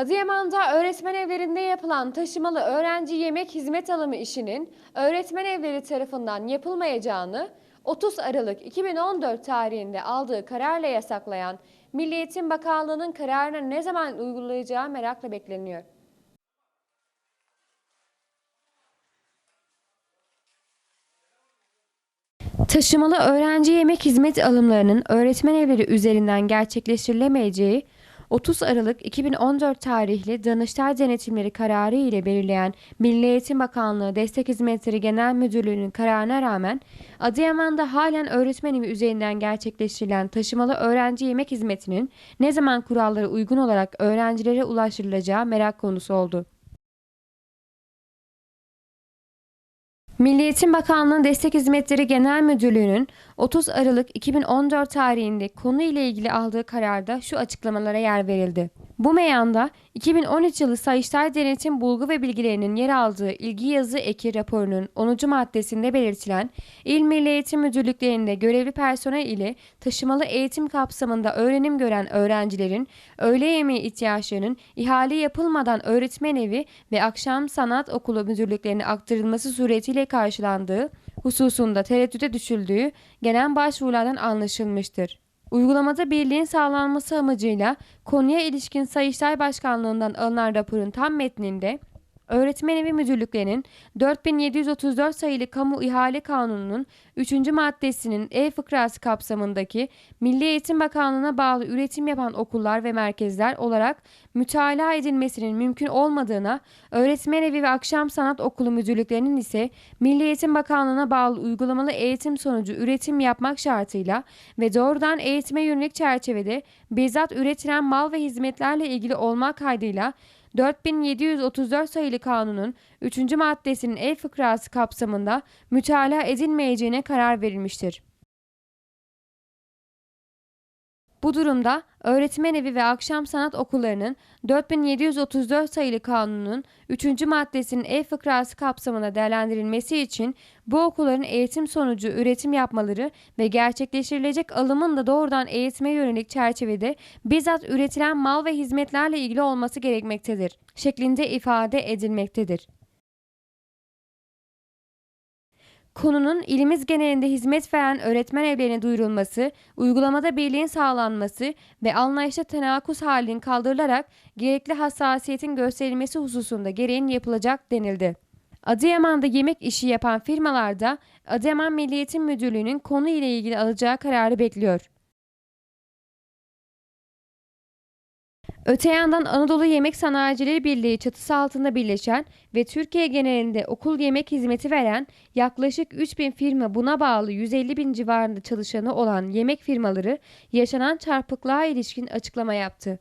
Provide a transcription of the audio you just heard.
Adıyaman'da öğretmen evlerinde yapılan taşımalı öğrenci yemek hizmet alımı işinin öğretmen evleri tarafından yapılmayacağını 30 Aralık 2014 tarihinde aldığı kararla yasaklayan Milli Eğitim Bakanlığı'nın kararını ne zaman uygulayacağı merakla bekleniyor. Taşımalı öğrenci yemek hizmet alımlarının öğretmen evleri üzerinden gerçekleştirilemeyeceği 30 Aralık 2014 tarihli Danıştay Denetimleri kararı ile belirleyen Milli Eğitim Bakanlığı Destek Hizmetleri Genel Müdürlüğü'nün kararına rağmen Adıyaman'da halen öğretmen evi üzerinden gerçekleştirilen taşımalı öğrenci yemek hizmetinin ne zaman kurallara uygun olarak öğrencilere ulaştırılacağı merak konusu oldu. Milli Eğitim Bakanlığı Destek Hizmetleri Genel Müdürlüğü'nün 30 Aralık 2014 tarihinde konu ile ilgili aldığı kararda şu açıklamalara yer verildi. Bu meyanda 2013 yılı Sayıştay Denetim Bulgu ve Bilgilerinin yer aldığı ilgi yazı eki raporunun 10. maddesinde belirtilen İl Milli Eğitim Müdürlüklerinde görevli personel ile taşımalı eğitim kapsamında öğrenim gören öğrencilerin öğle yemeği ihtiyaçlarının ihale yapılmadan öğretmen evi ve akşam sanat okulu müdürlüklerine aktarılması suretiyle karşılandığı hususunda tereddüte düşüldüğü gelen başvurulardan anlaşılmıştır. Uygulamada birliğin sağlanması amacıyla konuya ilişkin Sayıştay Başkanlığından alınan raporun tam metninde Öğretmen Evi Müdürlüklerinin 4734 sayılı Kamu İhale Kanunu'nun 3. maddesinin E fıkrası kapsamındaki Milli Eğitim Bakanlığı'na bağlı üretim yapan okullar ve merkezler olarak mütalaa edilmesinin mümkün olmadığına, Öğretmen Evi ve Akşam Sanat Okulu müdürlüklerinin ise Milli Eğitim Bakanlığı'na bağlı uygulamalı eğitim sonucu üretim yapmak şartıyla ve doğrudan eğitime yönelik çerçevede bizzat üretilen mal ve hizmetlerle ilgili olmak kaydıyla 4734 sayılı kanunun 3. maddesinin el fıkrası kapsamında mütalaa edilmeyeceğine karar verilmiştir. Bu durumda öğretmen evi ve akşam sanat okullarının 4734 sayılı kanunun 3. maddesinin E fıkrası kapsamında değerlendirilmesi için bu okulların eğitim sonucu üretim yapmaları ve gerçekleştirilecek alımın da doğrudan eğitime yönelik çerçevede bizzat üretilen mal ve hizmetlerle ilgili olması gerekmektedir şeklinde ifade edilmektedir. Konunun ilimiz genelinde hizmet veren öğretmen evlerine duyurulması, uygulamada birliğin sağlanması ve anlayışta tenakuz halinin kaldırılarak gerekli hassasiyetin gösterilmesi hususunda gereğin yapılacak denildi. Adıyaman'da yemek işi yapan firmalarda Adıyaman Milli Eğitim Müdürlüğü'nün konu ile ilgili alacağı kararı bekliyor. Öte yandan Anadolu Yemek Sanayicileri Birliği çatısı altında birleşen ve Türkiye genelinde okul yemek hizmeti veren yaklaşık 3000 firma buna bağlı 150 bin civarında çalışanı olan yemek firmaları yaşanan çarpıklığa ilişkin açıklama yaptı.